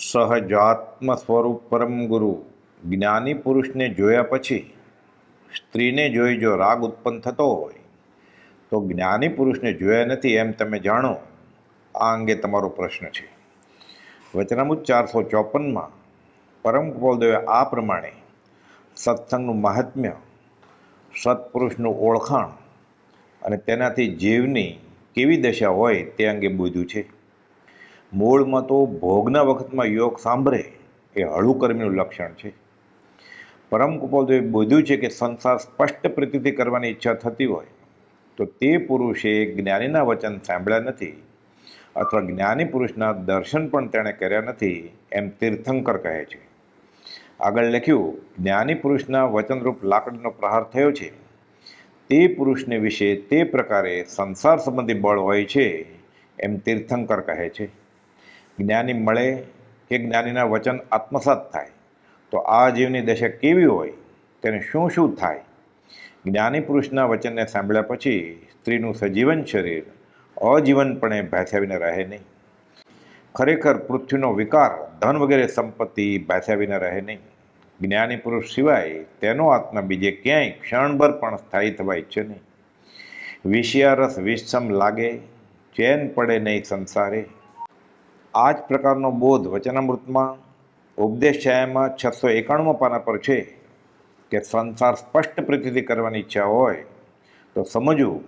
સહજાત્મ સ્વરૂપ પરમ ગુરુ. જ્ઞાની પુરુષને જોયા પછી સ્ત્રીને જોઈ જો રાગ ઉત્પન્ન થતો હોય, તો જ્ઞાની પુરુષને જોયા નથી એમ તમે જાણો? આ અંગે તમારો પ્રશ્ન છે. વચનામૃત ચારસો ચોપનમાં પરમ ગોપાલદેવે આ પ્રમાણે સત્સંગનું મહાત્મ્ય, સત્પુરુષનું ઓળખાણ અને તેનાથી જીવની કેવી દશા હોય તે અંગે બોધ્યું છે. મૂળમાં તો ભોગના વખતમાં યોગ સાંભળે એ હળુકર્મીનું લક્ષણ છે. પરમ કુપાલદેવે બોધ્યું છે કે સંસાર સ્પષ્ટ પ્રતિથી કરવાની ઈચ્છા થતી હોય, તો તે પુરુષે જ્ઞાનીના વચન સાંભળ્યા નથી અથવા જ્ઞાની પુરુષના દર્શન પણ તેણે કર્યા નથી એમ તીર્થંકર કહે છે. આગળ લખ્યું, જ્ઞાની પુરુષના વચનરૂપ લાકડીનો પ્રહાર થયો છે. તે પુરુષને વિશે તે પ્રકારે સંસાર સંબંધી બળ હોય છે એમ તીર્થંકર કહે છે. જ્ઞાની મળે કે જ્ઞાનીના વચન આત્મસાત થાય, તો આ જીવની દશા કેવી હોય, તેને શું શું થાય? જ્ઞાની પુરુષના વચનને સાંભળ્યા પછી સ્ત્રીનું સજીવન શરીર અજીવનપણે ભાથ્યાવીને રહે નહીં. ખરેખર પૃથ્વીનો વિકાર, ધન વગેરે સંપત્તિ ભાથ્યાવીને રહે નહીં. જ્ઞાની પુરુષ સિવાય તેનો આત્મા બીજે ક્યાંય ક્ષણભર પણ સ્થાયી થવા ઈચ્છે નહીં. વિષયારસ વિષમ લાગે, ચેન પડે નહીં સંસારે. આ જ પ્રકારનો બોધ વચનામૃતમાં ઉપદેશ છાયામાં છસો એકાણું પાના પર છે કે સંસાર સ્પષ્ટ પ્રતિથી કરવાની ઈચ્છા હોય તો સમજવું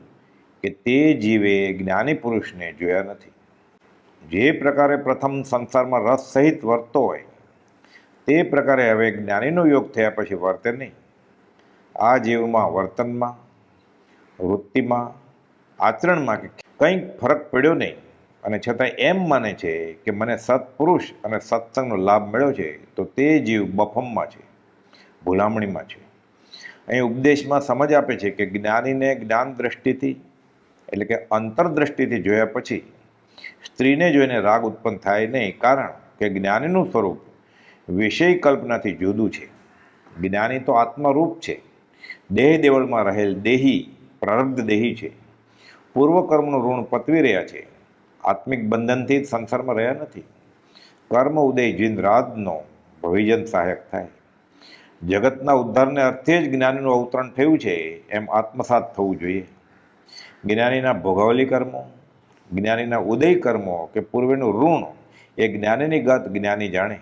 કે તે જીવે જ્ઞાની પુરુષને જોયા નથી. જે પ્રકારે પ્રથમ સંસારમાં રસ સહિત વર્તતો હોય, તે પ્રકારે હવે જ્ઞાનીનો યોગ થયા પછી વર્તે નહીં. આ જીવમાં વર્તનમાં, વૃત્તિમાં, આચરણમાં કંઈક ફરક પડ્યો નહીં. અને છતાં એમ માને છે કે મને સત્પુરુષ અને સત્સંગનો લાભ મળ્યો છે, તો તે જીવ બફમમાં છે, ભૂલામણીમાં છે. અહીં ઉપદેશમાં સમજ આપે છે કે જ્ઞાનીને જ્ઞાન દ્રષ્ટિથી, એટલે કે અંતરદ્રષ્ટિથી જોયા પછી, સ્ત્રીને જોઈને રાગ ઉત્પન્ન થાય નહીં, કારણ કે જ્ઞાનીનું સ્વરૂપ વિષય કલ્પનાથી જુદું છે. જ્ઞાની તો આત્મરૂપ છે. દેહ દેવળમાં રહેલ દેહી, પ્રારબ્ધ દેહી છે. પૂર્વકર્મનું ઋણ પતવી રહ્યા છે. આત્મિક બંધનથી જ સંસારમાં રહ્યા નથી. કર્મ ઉદય જીન રાતનો ભવિજન સહાયક થાય. જગતના ઉદ્ધારને અર્થે જ જ્ઞાનીનું અવતરણ થયું છે, એમ આત્મસાત થવું જોઈએ. જ્ઞાનીના ભોગવલી કર્મો, જ્ઞાનીના ઉદય કર્મો કે પૂર્વેનું ઋણ, એ જ્ઞાનીની ગત જ્ઞાની જાણે.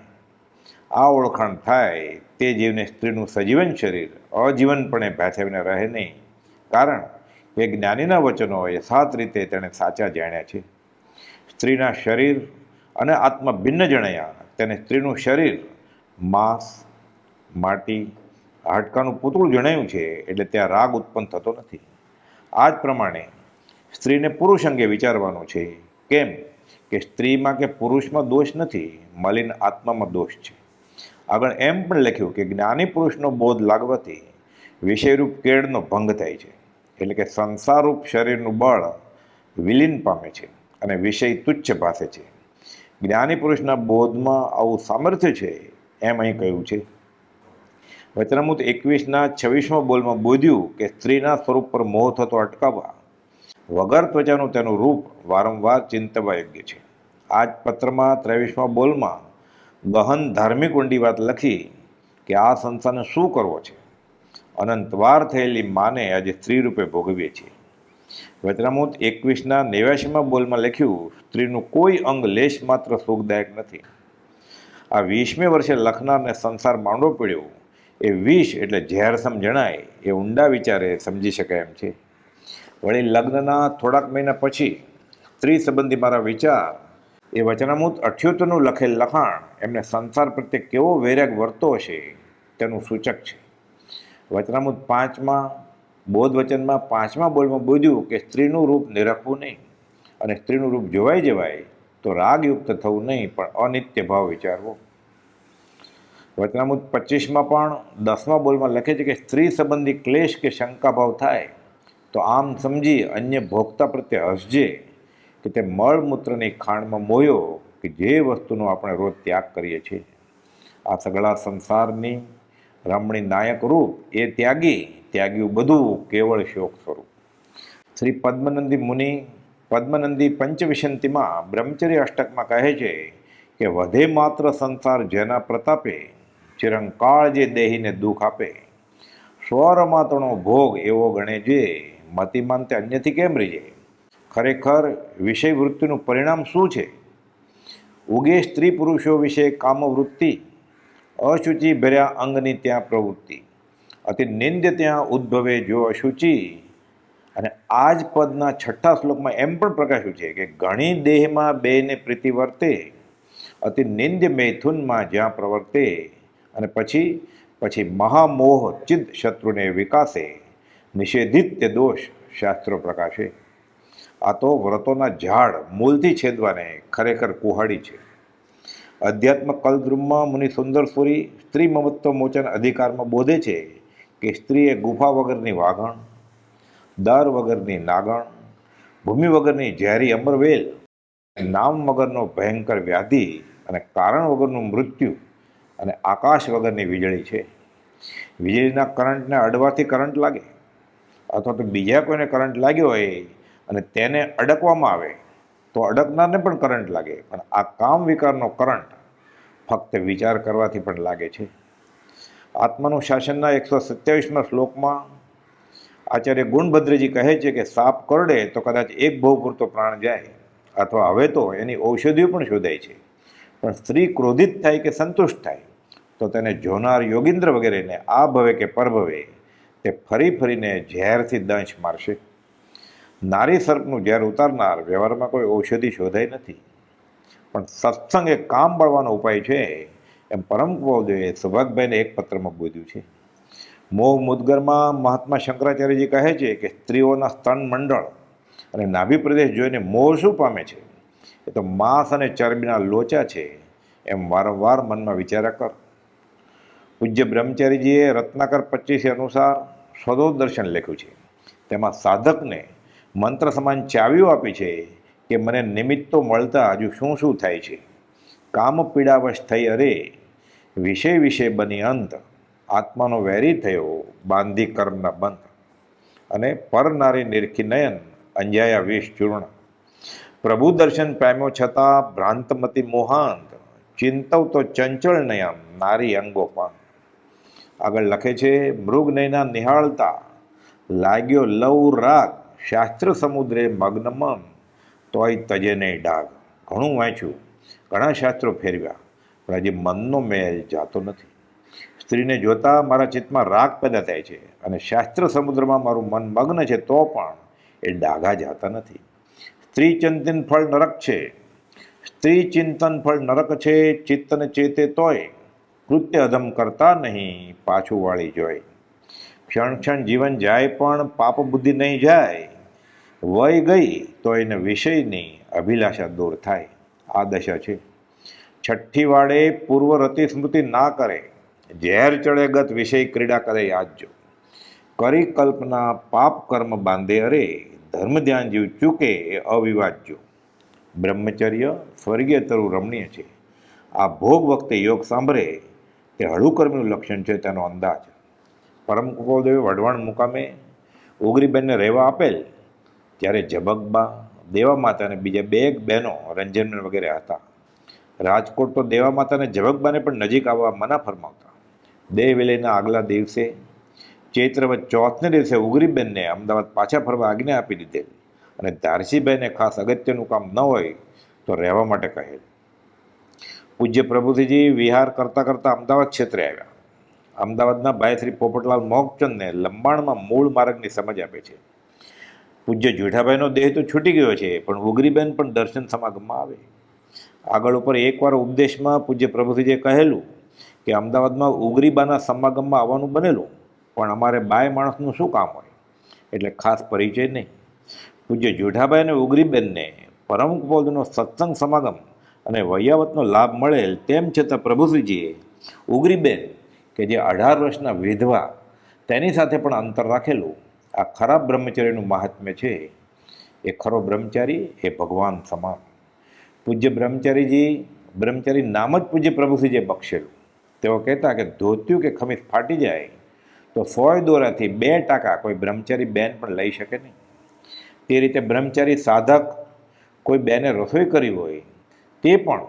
આ ઓળખાણ થાય તે જીવને સ્ત્રીનું સજીવન શરીર અજીવનપણે ભાથાવીને રહે નહીં. કારણ કે જ્ઞાનીના વચનો એ સાત રીતે તેણે સાચા જાણ્યા છે. સ્ત્રીના શરીર અને આત્મા ભિન્ન જણાયા તેને સ્ત્રીનું શરીર માંસ, માટી, હાડકાનું પૂતળું જણાયું છે એટલે ત્યાં રાગ ઉત્પન્ન થતો નથી. આ જ પ્રમાણે સ્ત્રીને પુરુષ અંગે વિચારવાનું છે, કેમ કે સ્ત્રીમાં કે પુરુષમાં દોષ નથી, મલિન આત્મામાં દોષ છે. આગળ એમ પણ લખ્યું કે જ્ઞાની પુરુષનો બોધ લાગવાથી વિષયરૂપ કેળનો ભંગ થાય છે, એટલે કે સંસારરૂપ શરીરનું બળ વિલીન પામે છે. અને વિષય તુચ્છ પાસે છે. જ્ઞાની પુરુષના બોધમાં આવું સામર્થ્ય છે એમ અહીં કહ્યું છે. વચનામૃત એકવીસના છવ્વીસમાં બોલમાં બોધ્યું કે સ્ત્રીના સ્વરૂપ પર મોહ થતો અટકાવવા. વગર ત્વચાનું તેનું રૂપ વારંવાર ચિંતવા યોગ્ય છે. આ જ પત્રમાં ત્રેવીસમાં બોલમાં ગહન ધાર્મિક ઊંડી વાત લખી કે આ સંસારને શું કરવો છે? અનંતવાર થયેલી માને આજે સ્ત્રી રૂપે ભોગવીએ છીએ. વચનામૃત એકવીસના નેવ્યાસીમાં બોલમાં લખ્યું, સ્ત્રીનું કોઈ અંગ લેશ માત્ર સુખદાયક નથી. આ વીસમે વર્ષે લખનારને સંસાર માંડો પડ્યો. એ વિષ એટલે ઝેરસમ જણાય, એ ઊંડા વિચારે સમજી શકાય એમ છે. વળી લગ્નના થોડાક મહિના પછી સ્ત્રી સંબંધી મારા વિચાર, એ વચનામૂત અઠ્યોતરનું લખેલ લખાણ એમને સંસાર પ્રત્યે કેવો વૈરાગ વર્તો હશે તેનું સૂચક છે. વચનામૂત પાંચમાં બોધ વચનમાં પાંચમા બોલમાં બોધ્યું કે સ્ત્રીનું રૂપ નિરખવું નહીં અને સ્ત્રીનું રૂપ જોવાઈ જવાય તો રાગયુક્ત થવું નહીં, પણ અનિત્ય ભાવ વિચારવો. વચનામૃત પચીસમાં પણ દસમા બોલમાં લખે છે કે સ્ત્રી સંબંધી ક્લેશ કે શંકાભાવ થાય તો આમ સમજી અન્ય ભોગતા પ્રત્યે હસજે કે તે મળમૂત્રની ખાણમાં મોયો કે જે વસ્તુનો આપણે રોજ ત્યાગ કરીએ છીએ. આ સગળા સંસારની રમણી નાયક રૂપ એ ત્યાગી, ત્યાગ્યું બધું કેવળ શોક સ્વરૂપ. શ્રી પદ્મનંદી મુનિ, પદ્મનંદી પંચવિશંતિમાં બ્રહ્મચર્ય અષ્ટકમાં કહે છે કે, વધે માત્ર સંસાર જેના પ્રતાપે, ચિરંકાળ જે દેહીને દુઃખ આપે. સ્વરમાતણો ભોગ એવો ગણે જે, મતિમાન તે અન્યથી કેમ રહીએ ખરેખર વિષય વૃત્તિનું પરિણામ શું છે? ઉગે સ્ત્રી પુરુષો વિશે કામવૃત્તિ અશુચિ ભર્યા અંગની ત્યાં પ્રવૃત્તિ. અતિ નિંદ્ય ત્યાં ઉદ્ભવે જો અશુચિ. અને આ જ પદના છઠ્ઠા શ્લોકમાં એમ પણ પ્રકાશ્યું છે કે ઘણી દેહમાં બેને પ્રીતિ વર્તે, અતિ નિંદ્ય મૈથુનમાં જ્યાં પ્રવર્તે, અને પછી પછી મહામોહ ચિદ શત્રુને વિકાસે, નિષેધિત તે દોષ શાસ્ત્રો પ્રકાશે. આ તો વ્રતોના ઝાડ મૂળથી છેદવાને ખરેખર કુહાડી છે. અધ્યાત્મ કલદ્રુમમાં મુનિ સુંદર સુરી સ્ત્રી મમત્વ મોચન અધિકારમાં બોધે છે કે સ્ત્રી એ ગુફા વગરની વાઘણ દર વગરની નાગણ, ભૂમિ વગરની ઝેરી અમરવેલ, નામ વગરનો ભયંકર વ્યાધિ અને કારણ વગરનું મૃત્યુ અને આકાશ વગરની વીજળી છે. વીજળીના કરંટને અડવાથી કરંટ લાગે અથવા તો બીજા કોઈને કરંટ લાગ્યો હોય અને તેને અડકવામાં આવે તો અડકનારને પણ કરંટ લાગે. પણ આ કામ વિકારનો કરંટ ફક્ત વિચાર કરવાથી પણ લાગે છે. આત્માનું શાસનના એકસો સત્યાવીસમાં શ્લોકમાં આચાર્ય ગુણભદ્રજી કહે છે કે સાપ કરડે તો કદાચ એક ભાવ પૂરતો પ્રાણ જાય અથવા હવે તો એની ઔષધિઓ પણ શોધાય છે. પણ સ્ત્રી ક્રોધિત થાય કે સંતુષ્ટ થાય તો તેને જોનાર યોગિન્દ્ર વગેરેને આ ભવે કે પરભવે તે ફરી ફરીને ઝેરથી દંશ મારશે. નારી સર્પનું ઝેર ઉતારનાર વ્યવહારમાં કોઈ ઔષધિ શોધાઈ નથી. પણ સત્સંગ એ કામ બળવાનો ઉપાય છે એમ પરમ કુવદેવે સૌભાગભાઈને એક પત્રમાં બોધ્યું છે. મોહ મુદગરમાં મહાત્મા શંકરાચાર્યજી કહે છે કે સ્ત્રીઓના સ્તન મંડળ અને નાભી પ્રદેશ જોઈને મોહ શું પામે છે? એ તો માંસ અને ચરબીના લોચા છે એમ વારંવાર મનમાં વિચાર્યા કર. પૂજ્ય બ્રહ્મચારીજીએ રત્નાકર પચીસ અનુસાર સ્વદો દર્શન લખ્યું છે. તેમાં સાધકને મંત્ર સમાન ચાવીઓ આપી છે કે મને નિમિત્તો મળતા હજુ શું શું થાય છે? કામ પીડાવશ થઈ અરે. વિષય વિષય બની અંત આત્માનો વેરી થયો, બાંધી કર્મના બંધ. અને પરનારી નિરખી નયન, અંજાયા વિષ ચૂર્ણ. પ્રભુ દર્શન પામ્યો છતાં ભ્રાંતમતી મોહાંત. ચિંતવ તો ચંચળ નયન, નારી અંગો પણ આગળ લખે છે મૃગ નયના નિહાળતા. લાગ્યો લવ રાગ શાસ્ત્ર સમુદ્રે મગ્ન મન તોય તજે નહીં ડાગ. ઘણું વાંચ્યું, ઘણા શાસ્ત્રો ફેરવ્યા, પણ હજી મનનો મેલ જાતો નથી. સ્ત્રીને જોતા મારા ચિત્તમાં રાગ પેદા થાય છે અને શાસ્ત્ર સમુદ્રમાં મારું મન મગ્ન છે તો પણ એ ડાઘા જાતા નથી. સ્ત્રી ચિંતન ફળ નરક છે. સ્ત્રી ચિંતન ફળ નરક છે, ચિત્તને ચેતે તોય કૃત્ય અધમ કરતા નહીં, પાછું વાળી જોય. ક્ષણ ક્ષણ જીવન જાય પણ પાપ બુદ્ધિ નહીં જાય. વય ગઈ તો એને વિષયની અભિલાષા દૂર થાય. આ દશા છે. છઠ્ઠી વાળે પૂર્વ રતિ સ્મૃતિ ના કરે. ઝેર ચડે ગત વિષય ક્રીડા કરે યાદજો કરી કલ્પના પાપ કર્મ બાંધે અરે. ધર્મ ધ્યાન જીવ ચૂકે એ અવિવાજ્યો બ્રહ્મચર્ય સ્વર્ગીય તરુ રમણીય છે. આ ભોગ વખતે યોગ સાંભળે. તે હળુકર્મીનું લક્ષણ છે તેનો અંદાજ. પરમ કુપોદેવે વઢવાણ મુકામે ઉગરીબેનને રહેવા આપેલ, ત્યારે જબકબા દેવા માતા અને બીજા બે એક બહેનો રંજનબેન વગેરે હતા. રાજકોટ તો દેવા માતાને જબકબાને પણ નજીક આવવા મના ફરમાવતા. દેહ વિલયના આગલા દિવસે ચૈત્રવત ચોથને દિવસે ઉગરીબેનને અમદાવાદ પાછા ફરવા આજ્ઞા આપી દીધેલ. અને ધારસીબેને ખાસ અગત્યનું કામ ન હોય તો રહેવા માટે કહેલ. પૂજ્ય પ્રભુજીજી વિહાર કરતાં કરતાં અમદાવાદ ક્ષેત્રે આવ્યા. અમદાવાદના ભાઈ શ્રી પોપટલાલ મોકચંદને લંબાણમાં મૂળ માર્ગની સમજ આપે છે. પૂજ્ય જેઠાભાઈનો દેહ તો છૂટી ગયો છે, પણ ઉગરીબેન પણ દર્શન સમાગમમાં આવે. આગળ ઉપર એકવાર ઉપદેશમાં પૂજ્ય પ્રભુજીએ કહેલું કે અમદાવાદમાં ઉગરીબાના સમાગમમાં આવવાનું બનેલું, પણ અમારે બાય માણસનું શું કામ હોય? એટલે ખાસ પરિચય નહીં. પૂજ્ય જેઠાભાઈ અને ઉગરીબેનને પરમ કુપોદનો સત્સંગ સમાગમ અને વૈયાવતનો લાભ મળેલ તેમ છતાં પ્રભુશ્રીજીએ ઉગરીબેન કે જે અઢાર વર્ષના વિધવા તેની સાથે પણ અંતર રાખેલું આ ખરાબ બ્રહ્મચર્યનું મહાત્મ્ય છે. એ ખરો બ્રહ્મચારી, એ ભગવાન સમાન. પૂજ્ય બ્રહ્મચારીજી, બ્રહ્મચારી નામ જ પૂજ્ય પ્રભુશ્રીજીએ બક્ષેલું. તેઓ કહેતા કે ધોત્યું કે ખમીસ ફાટી જાય તો સોય દોરાથી બે ટાકા કોઈ બ્રહ્મચારી બેન પણ લઈ શકે નહીં. તે રીતે બ્રહ્મચારી સાધક કોઈ બેને રસોઈ કરી હોય તે પણ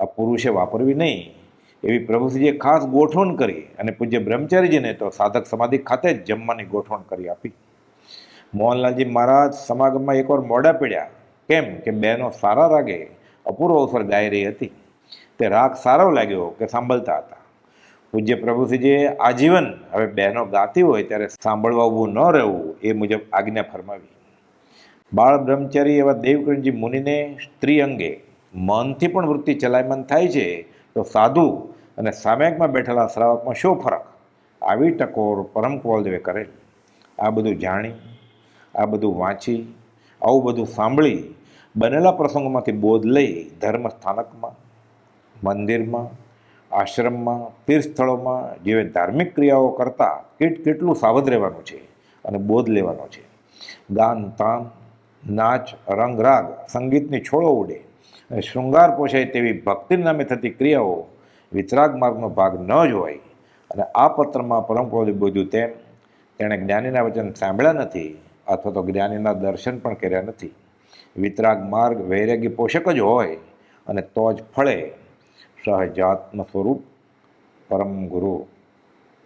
આ પુરુષે વાપરવી નહીં. એવી પ્રભુશ્રીએ ખાસ ગોઠવણ કરી અને પૂજ્ય બ્રહ્મચારીજીને તો સાધક સમાધિ ખાતે જ જમવાની ગોઠવણ કરી આપી. મોહનલાલજી મહારાજ સમાગમમાં એકવાર મોડા પડ્યા. કેમ કે બહેનો સારા રાગે અપૂર્વ અવસર ગાઈ રહી હતી. તે રાગ સારો લાગ્યો કે સાંભળતા હતા. પૂજ્ય પ્રભુશ્રીજીએ આજીવન હવે બહેનો ગાતી હોય ત્યારે સાંભળવા ઊભું ન રહેવું એ મુજબ આજ્ઞા ફરમાવી. બાળ બ્રહ્મચારી એવા દેવકરણજી મુનિને સ્ત્રી અંગે મનથી પણ વૃત્તિ ચલાયમાન થાય છે તો સાધુ અને સામેકમાં બેઠેલા શ્રાવકમાં શું ફરક? આવી ટકોર પરમ કુવલદેવે કરેલ આ બધું જાણી, આ બધું વાંચી, આવું બધું સાંભળી, બનેલા પ્રસંગોમાંથી બોધ લઈ ધર્મ સ્થાનકમાં, મંદિરમાં, આશ્રમમાં તીર્થ જેવી ધાર્મિક ક્રિયાઓ કરતાં કેટ કેટલું સાવધ રહેવાનું છે અને બોધ લેવાનો છે. ગાન, તાન, નાચ રંગ રાગ સંગીતની છોડો ઉડે. શૃંગાર પોષાય તેવી ભક્તિ નામે થતી ક્રિયાઓ વિતરાગ માર્ગનો ભાગ ન જ હોય. અને આ પત્રમાં પરમ પૌલે બોધ્યું તેમ, તેણે જ્ઞાનીના વચન સાંભળ્યા નથી અથવા તો જ્ઞાનીના દર્શન પણ કર્યા નથી. વિતરાગ માર્ગ વૈરાગી પોષક જ હોય અને તો જ ફળે. સહજાત્મ સ્વરૂપ પરમ ગુરુ